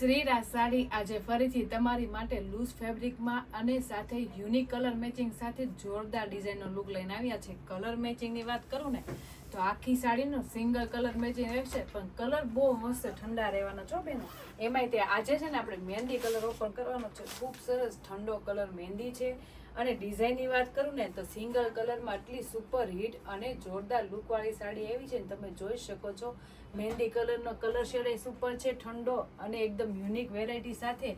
શ્રીરાજ સાડી આજે ફરીથી તમારી માટે લૂઝ ફેબ્રિકમાં અને સાથે યુનિક કલર મેચિંગ સાથે જોરદાર ડિઝાઇનનો લુક લઈને આવ્યા છે. કલર મેચિંગની વાત કરું ને, તો આખી સાડીનો સિંગલ કલર મેચિંગ રહેશે, પણ કલર બહુ મસ્ત ઠંડા રહેવાનો છો બેનો. એમાંય તે આજે છે ને આપણે મહેંદી કલર ઓપન કરવાનો છે. ખૂબ સરસ ઠંડો કલર મહેંદી છે. અને ડિઝાઇનની વાત કરું ને, તો સિંગલ કલરમાં આટલી સુપર હિટ અને જોરદાર લુકવાળી સાડી એવી છે ને, તમે જોઈ શકો છો. મહેંદી કલરનો કલર શેડ એ સુપર છે, ઠંડો અને એકદમ યુનિક વેરાયટી સાથે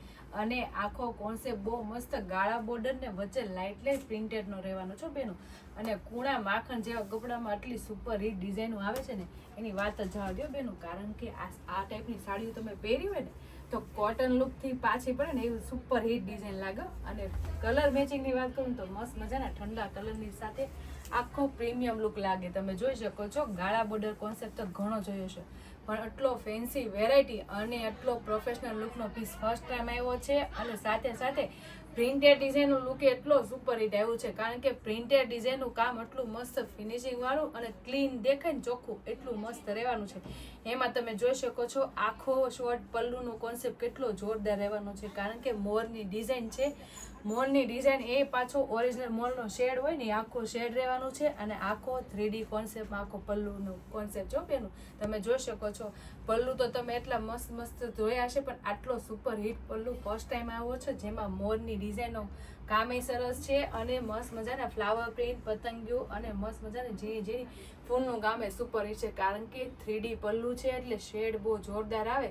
અને આખો કોન્સેપ્ટ બહુ મસ્ત ગાળા બોર્ડરને વચ્ચે લાઇટ લાઇટ પ્રિન્ટેડનો રહેવાનો છો બેનો. અને કૂણા માખણ જેવા કપડામાં આટલી સુપર હિટ ડિઝાઇનો આવે છે ને, એની વાત જ જવા દો બેનો, કારણ કે આ આ ટાઈપની સાડીઓ તમે પહેરી હોય ને, તો કોટન લુકથી પાછી પડે ને એવું સુપર હિટ ડિઝાઇન લાગે. અને કલર મેચિંગની વાત કરું તો મસ્ત મજાના ઠંડા કલરની સાથે આખો પ્રીમિયમ લુક લાગે. તમે જોઈ શકો છો, ગાળા બોર્ડર કોન્સેપ્ટ તો ઘણો જોયો છે. પણ આટલો ફેન્સી વેરાયટી અને આટલો પ્રોફેશનલ લુકનો પીસ ફર્સ્ટ ટાઈમ આવ્યો છે અને સાથે સાથે પ્રિન્ટેડ ડિઝાઇનનો લુક એટલો સુપર હિટ આવ્યું છે. કારણ કે પ્રિન્ટેડ ડિઝાઇનનું કામ એટલું મસ્ત ફિનિશિંગ વાળું અને ક્લીન દેખાય ને ચોખ્ખું એટલું મસ્ત રહેવાનું છે. એમાં તમે જોઈ શકો છો, આખો શોર્ટ પલ્લુનો કોન્સેપ્ટ કેટલો જોરદાર રહેવાનો છે. કારણ કે મોરની ડિઝાઇન છે મોરની ડિઝાઇન એ પાછો ઓરિજિનલ મોરનો શેડ હોય ને એ આખો શેડ રહેવાનું છે અને આખો થ્રીડી કોન્સેપ્ટમાં આખો પલ્લુનો કોન્સેપ્ટ જો પેલું તમે જોઈ શકો છો, પલ્લુ તો તમે એટલા મસ્ત મસ્ત જોયા હશે, પણ આટલો super hit pallu first time આવ્યો છે, જેમાં મોરની ડિઝાઇનો કામે સરસ છે અને મસ્ત મજાના ફ્લાવર પ્રિન્ટ પતંગીઓ અને મસ્ત મજાની ઝીણી ઝીણી ફૂલનું ગામે સુપર હિટ છે. કારણ કે થ્રીડી પલ્લુ છે એટલે શેડ બહુ જોરદાર આવે.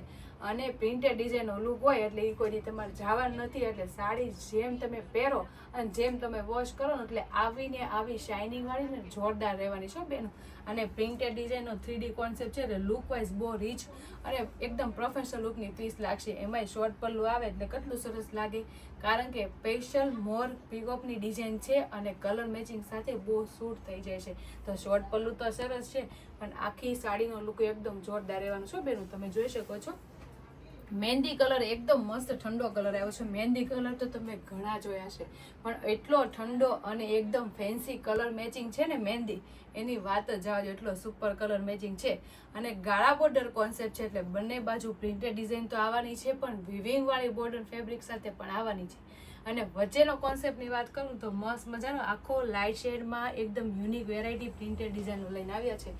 અને પ્રિન્ટેડ ડિઝાઇનનો લુક હોય એટલે એ કોઈ રીતે તમારે જવાનું નથી, એટલે સાડી જેમ તમે પહેરો અને જેમ તમે વોશ કરો ને એટલે આવીને આવી શાઇનિંગવાળી ને જોરદાર રહેવાની છે બેન. અને પ્રિન્ટેડ ડિઝાઇનનો થ્રીડી કોન્સેપ્ટ છે એટલે લુક વાઇઝ બહુ રીચ અને એકદમ પ્રોફેશનલ લુકની પીસ લાગશે એમાંય શોર્ટ પલ્લું આવે એટલે કેટલું સરસ લાગે. કારણ કે સ્પેશિયલ મોર પીકોપની ડિઝાઇન છે અને કલર મેચિંગ સાથે બહુ સૂટ થઈ જાય છે. તો શોર્ટ પલ્લું તો સરસ છે, પણ આખી સાડીનો લુક એકદમ જોરદાર રહેવાનો છે બેનું. તમે જોઈ શકો છો. મહેંદી કલર એકદમ મસ્ત ઠંડો કલર આવ્યો છે. મહેંદી કલર તો તમે ઘણા જોયા છે. પણ એટલો ઠંડો અને એકદમ ફેન્સી કલર મેચિંગ છે ને મહેંદી, એની વાત જ જવા એટલો સુપર કલર મેચિંગ છે. અને ગાળા બોર્ડર કોન્સેપ્ટ છે એટલે બંને બાજુ પ્રિન્ટેડ ડિઝાઇન તો આવવાની છે, પણ વિવિંગવાળી બોર્ડર ફેબ્રિક સાથે પણ આવવાની છે. અને વચ્ચેનો કોન્સેપ્ટની વાત કરું તો મસ્ત મજાનો આખો લાઇટ શેડમાં એકદમ યુનિક વેરાયટી પ્રિન્ટેડ ડિઝાઇનો લઈને આવ્યા છે.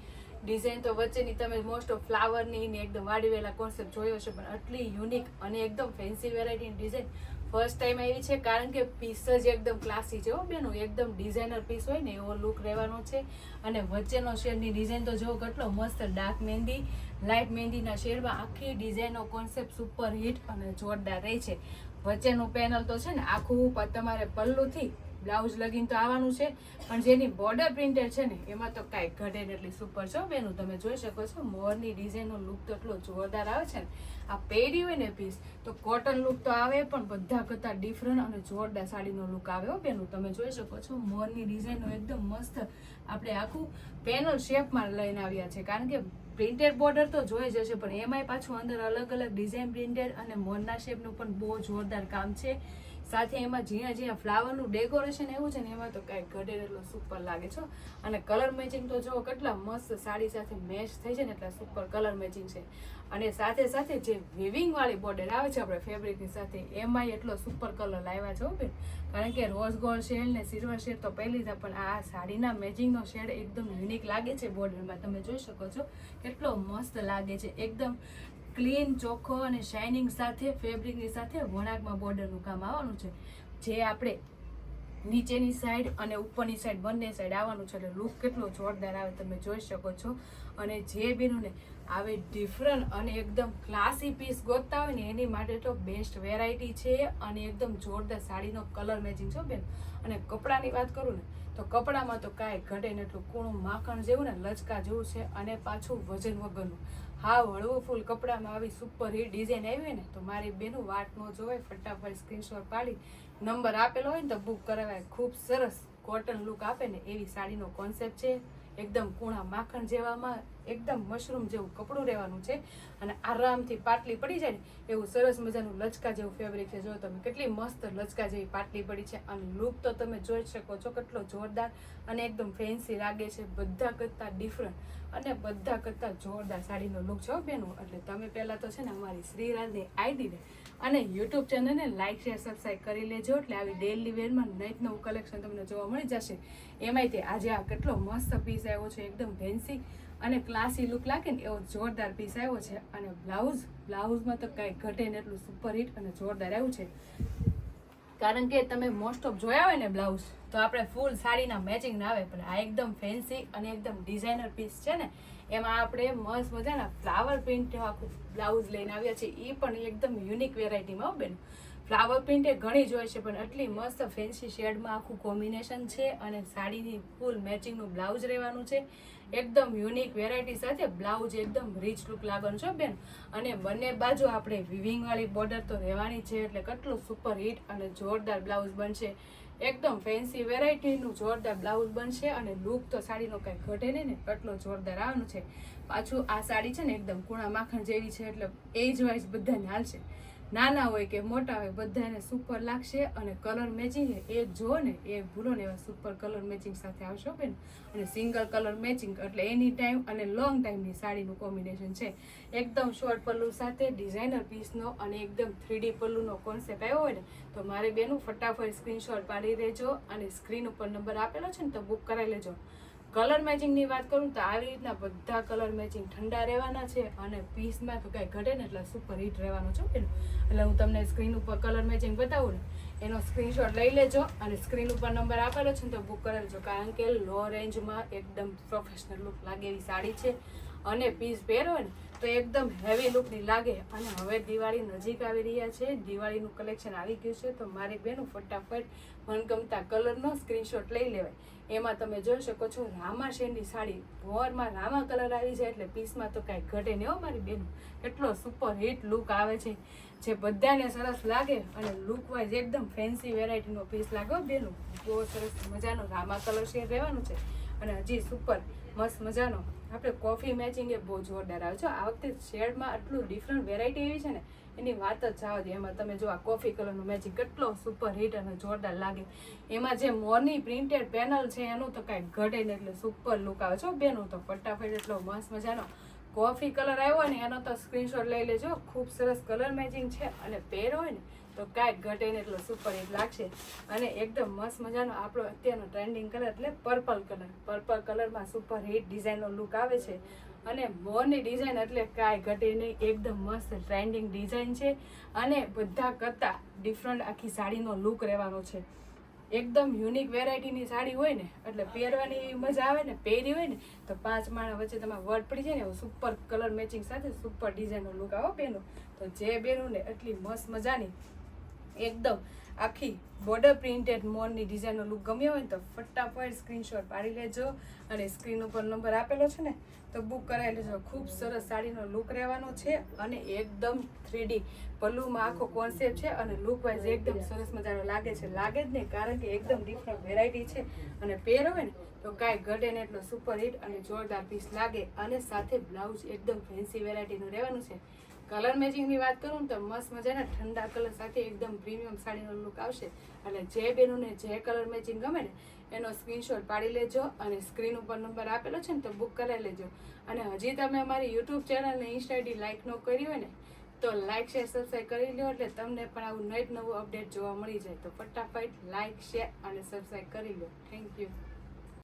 ડિઝાઇન તો વચ્ચેની તમે મોસ્ટ ઓફ ફ્લાવરની ને એકદમ વાડીવેલા કોન્સેપ્ટ જોયો છે પણ આટલી યુનિક અને એકદમ ફેન્સી વેરાયટીની ડિઝાઇન ફર્સ્ટ ટાઈમ આવી છે, કારણ કે પીસ જ એકદમ ક્લાસી છે હો બેનું. એકદમ ડિઝાઇનર પીસ હોય ને, એવો લુક રહેવાનો છે. અને વચ્ચેનો શેડની ડિઝાઇન તો જોવો કેટલો મસ્ત ડાર્ક મહેંદી લાઇટ મહેંદીના શેડમાં આખી ડિઝાઇનનો કોન્સેપ્ટ સુપર હિટ અને જોરદાર રહે છે. વચ્ચેનું પેનલ તો છે ને, આખું તમારે પલ્લુથી બ્લાઉઝ લગીન તો આવવાનું છે, પણ જેની બોર્ડર પ્રિન્ટેડ છે ને, એમાં તો કાંઈ ઘટે એટલી સુપર છો બેનું તમે જોઈ શકો છો, મોરની ડિઝાઇનનો લુક તો એટલો જોરદાર આવે છે ને. આ પહેરી હોય ને પીસ તો કોટન લુક તો આવે, પણ બધા કરતાં ડિફરન્ટ અને જોરદાર સાડીનો લુક આવે હો બેનું તમે જોઈ શકો છો, મોરની ડિઝાઇનનો એકદમ મસ્ત આપણે આખું પેનલ શેપમાં લઈને આવ્યા છે, કારણ કે પ્રિન્ટેડ બોર્ડર તો જોઈ જશે પણ એમાંય પાછું અંદર અલગ અલગ ડિઝાઇન પ્રિન્ટેડ અને મોરના શેપનું પણ બહુ જોરદાર કામ છે. સાથે એમાં જ્યાં જ્યાં ફ્લાવરનું ડેકોરેશન એવું છે ને એમાં તો કાંઈ ઘટે એટલો સુપર લાગે છે અને કલર મેચિંગ તો જો કેટલા મસ્ત સાડી સાથે મેચ થઈ છે ને એટલા સુપર કલર મેચિંગ છે. અને સાથે સાથે જે વિવિંગવાળી બોર્ડર આવે છે આપણે ફેબ્રિકની સાથે, એમાંય એટલો સુપર કલર લાવ્યા છે બેન. કારણ કે રોઝ ગોલ્ડ શેડ ને સિલ્વર શેડ તો પહેલી જ પણ આ સાડીના મેચિંગનો શેડ એકદમ યુનિક લાગે છે બોર્ડરમાં તમે જોઈ શકો છો કેટલો મસ્ત લાગે છે. એકદમ ક્લીન ચોખ્ખો અને શાઇનિંગ સાથે ફેબ્રિકની સાથે વણાકમાં બોર્ડરનું કામ આવવાનું છે. જે આપણે નીચેની સાઈડ અને ઉપરની સાઈડ બંને સાઈડ આવવાનું છે. એટલે લુક કેટલો જોરદાર આવે તમે જોઈ શકો છો. અને જે બેનોને આવે ડિફરન્ટ અને એકદમ ક્લાસી પીસ ગોતતા હોય ને, એની માટે તો બેસ્ટ વેરાયટી છે અને એકદમ જોરદાર સાડીનો કલર મેચિંગ છો બેન. અને કપડાની વાત કરું ને, તો કપડામાં તો કાંઈ ઘટે ને એટલું કૂણું માખણ જેવું ને, લચકા જેવું છે અને પાછું વજન વગરનું. હા, હળવું ફૂલ કપડામાં આવી સુપર હિટ ડિઝાઇન આવી ને, તો મારી બેનું વાટ ન જોવાય ફટાફટ સ્ક્રીનશોટ પાડી. નંબર આપેલો હોય ને તો બુક કરાવાય. ખૂબ સરસ કોટન લુક આપે ને એવી સાડીનો કોન્સેપ્ટ છે. એકદમ કૂણા માખણ જેવામાં એકદમ મશરૂમ જેવું કપડું રહેવાનું છે અને આરામથી પાટલી પડી જાય ને એવું સરસ મજાનું લચકા જેવું ફેબ્રિક છે. જો તમે કેટલી મસ્ત લચકા જેવી પાટલી પડી છે અને લુક તો તમે જોઈ શકો છો કેટલો જોરદાર અને એકદમ ફેન્સી લાગે છે. બધા કરતાં ડિફરન્ટ અને બધા કરતાં જોરદાર સાડીનો લુક છે બેનો. એટલે તમે પહેલાં તો છે ને અમારી શ્રીરાજની આઈડીને અને યુટ્યુબ ચેનલને લાઇક શેર સબસ્ક્રાઈબ કરી લેજો. એટલે આવી ડેલી વેરમાં નઈત નવું કલેક્શન તમને જોવા મળી જશે. એમાંય તે આજે આ કેટલો મસ્ત પીસ આવ્યો છે. એકદમ ફેન્સી અને ક્લાસી લુક લાગે ને, એવો જોરદાર પીસ આવ્યો છે. અને બ્લાઉઝ બ્લાઉઝમાં તો કાંઈ ઘટે ને એટલું સુપર હિટ અને જોરદાર આવ્યું છે. કારણ કે તમે મોસ્ટ ઓફ જોયા હોય ને બ્લાઉઝ તો આપણે ફૂલ સાડીના મેચિંગ ના આવે, પણ આ એકદમ ફેન્સી અને એકદમ ડિઝાઇનર પીસ છે ને, એમાં આપણે મસ્ત મજાના ફ્લાવર પ્રિન્ટ આખું બ્લાઉઝ લઈને આવ્યા છીએ. એ પણ એકદમ યુનિક વેરાયટીમાં બેન. ફ્લાવર પ્રિન્ટ એ ઘણી જ હોય છે, પણ આટલી મસ્ત ફેન્સી શેડમાં આખું કોમ્બિનેશન છે અને સાડીની ફૂલ મેચિંગનું બ્લાઉઝ રહેવાનું છે. એકદમ યુનિક વેરાયટી સાથે બ્લાઉઝ એકદમ રીચ લુક લાગવાનું છે બેન. અને બંને બાજુ આપણે વિવિંગવાળી બોર્ડર તો રહેવાની છે, એટલે કેટલું સુપર હિટ અને જોરદાર બ્લાઉઝ બનશે. એકદમ ફેન્સી વેરાયટીનું જોરદાર બ્લાઉઝ બનશે અને લુક તો સાડીનો કાંઈ ઘટે નહીં ને, એટલો જોરદાર આવવાનું છે. પાછું આ સાડી છે ને એકદમ કુણા માખણ જેવી છે, એટલે એજ વાઇઝ બધાને હાલશે. નાના હોય કે મોટા હોય, બધાને સુપર લાગશે અને કલર મેચિંગ એ જો ને, એ ભૂલો ને એવા સુપર કલર મેચિંગ સાથે આવશો બેન. અને સિંગલ કલર મેચિંગ એટલે એની ટાઈમ અને લોંગ ટાઈમની સાડીનું કોમ્બિનેશન છે. એકદમ શોર્ટ પલ્લુ સાથે ડિઝાઇનર પીસનો અને એકદમ થ્રીડી પલ્લુનો કોન્સેપ્ટ આવ્યો હોય ને, તો મારે બેનું ફટાફટ સ્ક્રીનશોટ પાડી લેજો અને સ્ક્રીન ઉપર નંબર આપેલો છે ને, તો બુક કરાવી લેજો. કલર મેચિંગની વાત કરું તો આવી રીતના બધા કલર મેચિંગ ઠંડા રહેવાના છે અને પીસમાં તો કાંઈ ઘટે ને એટલે સુપર હિટ રહેવાનું છે બેન એટલે હું તમને સ્ક્રીન ઉપર કલર મેચિંગ બતાવું ને, એનો સ્ક્રીનશોટ લઈ લેજો અને સ્ક્રીન ઉપર નંબર આપેલો છે ને તો બુક કરી કારણ કે લો રેન્જમાં એકદમ પ્રોફેશનલ લુક લાગે એવી સાડી છે. અને પીસ પહેરો ને તો એકદમ હેવી લુકની લાગે. અને હવે દિવાળી નજીક આવી રહ્યા છે. દિવાળીનું કલેક્શન આવી ગયું છે. તો મારી બેનું ફટાફટ મનગમતા કલરનો સ્ક્રીનશોટ લઈ લેવાય. એમાં તમે જોઈ શકો છો રામા શેરની સાડી. ભોરમાં રામા કલર આવી જાય એટલે પીસમાં તો કાંઈ ઘટે નહીં હો મારી બેનું. કેટલો સુપર હિટ લુક આવે છે. જે બધાને સરસ લાગે અને લુક એકદમ ફેન્સી વેરાયટીનો પીસ લાગે હો બેનું. બહુ સરસ મજાનો રામા કલર શેર રહેવાનું છે. અને હજી સુપર મસ્ત મજાનો આપણે કોફી મેચિંગ એ બહુ જોરદાર આવે છે. આ વખતે શેડમાં આટલું ડિફરન્ટ વેરાયટી એવી છે ને, એની વાત જ જવા એમાં તમે જો આ કોફી કલરનું મેચિંગ કેટલો સુપર હિટ અને જોરદાર લાગે. એમાં જે મોરની પ્રિન્ટેડ પેનલ છે એનું તો કાંઈ ઘટે ને એટલે સુપર લુક આવે છે. બેનું તો ફટાફટ એટલો મસ્ત મજાનો કોફી કલર આવ્યો ને, એનો તો સ્ક્રીનશોટ લઈ લેજો. ખૂબ સરસ કલર મેચિંગ છે અને પહેરો હોય ને, તો કાંઈ ઘટે ને એટલો સુપર હિટ લાગશે. અને એકદમ મસ્ત મજાનો આપણો અત્યારનો ટ્રેન્ડિંગ કલર એટલે પર્પલ કલર પર્પલ કલરમાં સુપર હિટ ડિઝાઇનનો લુક આવે છે. અને મોરની ડિઝાઇન એટલે કાંઈ ઘટે નહીં. એકદમ મસ્ત ટ્રેન્ડિંગ ડિઝાઇન છે. અને બધા કરતાં ડિફરન્ટ આખી સાડીનો લુક રહેવાનો છે. એકદમ યુનિક વેરાયટીની સાડી હોય ને, એટલે પહેરવાની મજા આવે ને, પહેરી હોય ને, તો પાંચ માણા વચ્ચે તમારે વર્ડ પડી જાય ને સુપર કલર મેચિંગ સાથે સુપર ડિઝાઇનનો લુક આવો બેનો. તો જે બેનું ને એટલી મસ્ત મજાની એકદમ આખી બોર્ડર પ્રિન્ટેડ મોરની ડિઝાઇનનો લુક ગમ્યો હોય ને તો ફટાફટ સ્ક્રીનશોટ પાડી લેજો અને સ્ક્રીન ઉપર નંબર આપેલો છે ને તો બુક કરાવી લેજો. ખૂબ સરસ સાડીનો લુક રહેવાનો છે અને એકદમ થ્રીડી પલ્લુમાં આખો કોન્સેપ્ટ છે અને લુક વાઇઝ એકદમ સરસ મજાનો લાગે છે. લાગે જ નહીં કારણ કે એકદમ ડિફરન્ટ વેરાયટી છે અને પહેરો હોય ને તો કાંઈ ઘટે ને એટલો સુપર હિટ અને જોરદાર પીસ લાગે અને સાથે બ્લાઉઝ એકદમ ફેન્સી વેરાયટીનું રહેવાનું છે. કલર મેચિંગની વાત કરું તો મસ્ત મજાના ઠંડા કલર સાથે એકદમ પ્રીમિયમ સાડીનો લુક આવશે. એટલે જે બેનોને જે કલર મેચિંગ ગમે ને, એનો સ્ક્રીનશોટ પાડી લેજો અને સ્ક્રીન ઉપર નંબર આપેલો છે ને તો બુક કરાવી લેજો. અને હજી તમે અમારી યુટ્યુબ ચેનલને ઇન્સ્ટા આઈડી લાઇક ન કરી હોય ને, તો લાઇક શેર સબસ્ક્રાઈબ કરી લો એટલે તમને પણ આવું નવું નવું અપડેટ જોવા મળી જાય. તો ફટાફટ લાઇક શેર અને સબસ્ક્રાઈબ કરી લો થેન્ક યુ